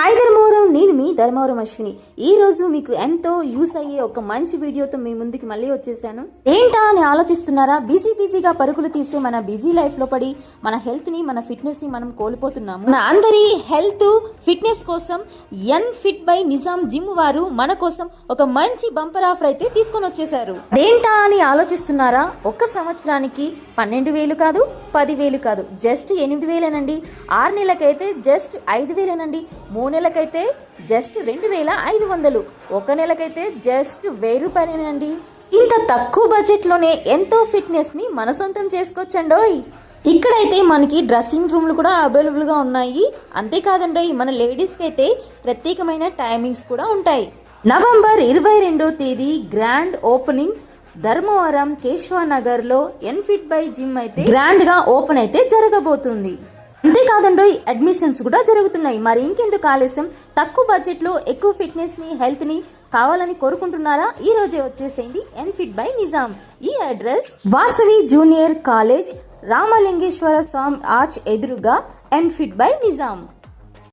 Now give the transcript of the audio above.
Hi Dharmavaram నేను మీ ధర్మవరం అశ్విని. ఈ రోజు మీకు ఎంతో యూస్ అయ్యే ఒక మంచి వీడియోతో మీ ముందుకి మళ్ళీ వచ్చేసాను. ఏంటా అని ఆలోచిస్తున్నారా? బిజీ బిజీగా పరుగులు తీసే మన బిజీ లైఫ్లో పడి మన హెల్త్ని మన ఫిట్నెస్ని మనం కోల్పోతున్నాము. మన అందరి హెల్త్ ఫిట్నెస్ కోసం N fit by Nizam gym వారు మన కోసం ఒక మంచి బంపర్ ఆఫర్ అయితే తీసుకొని వచ్చేసారు. ఏంటా అని ఆలోచిస్తున్నారా? ఒక సంవత్సరానికి పన్నెండు వేలు కాదు పదివేలు కాదు జస్ట్ ఎనిమిది వేలేనండి. ఆరు నెలలకైతే జస్ట్ ఐదు వేలేనండి. మూడు నెలకైతే జస్ట్ రెండు వేల ఐదు వందలు. ఒక నెలకైతే జస్ట్ వెయ్యి రూపాయలేనండి ఇంత తక్కువ బడ్జెట్లోనే ఎంతో ఫిట్నెస్ని మన సొంతం చేసుకోవచ్చండోయ్. ఇక్కడైతే మనకి డ్రెస్సింగ్ రూమ్లు కూడా అవైలబుల్గా ఉన్నాయి. అంతేకాదండోయ్ మన లేడీస్కి అయితే ప్రత్యేకమైన టైమింగ్స్ కూడా ఉంటాయి. నవంబర్ ఇరవై రెండో తేదీ గ్రాండ్ ఓపెనింగ్ ధర్మవరం కేశవనగర్లో ఎన్ఫిట్ బై జిమ్ అయితే గ్రాండ్గా ఓపెన్ అయితే జరగబోతుంది. అంతేకాదండో అడ్మిషన్స్ కూడా జరుగుతున్నాయి. మరి ఇంకెందుకు ఆలస్యం? తక్కువ బడ్జెట్లో ఎక్కువ ఫిట్నెస్ని హెల్త్ని కావాలని కోరుకుంటున్నారా? ఈ రోజే వచ్చేసేయండి ఎన్ఫిట్ బై నిజాం. ఈ address Vasavi junior college Ramalingeswara Swamy arch ఎదురుగా ఎన్ఫిట్ బై నిజాం.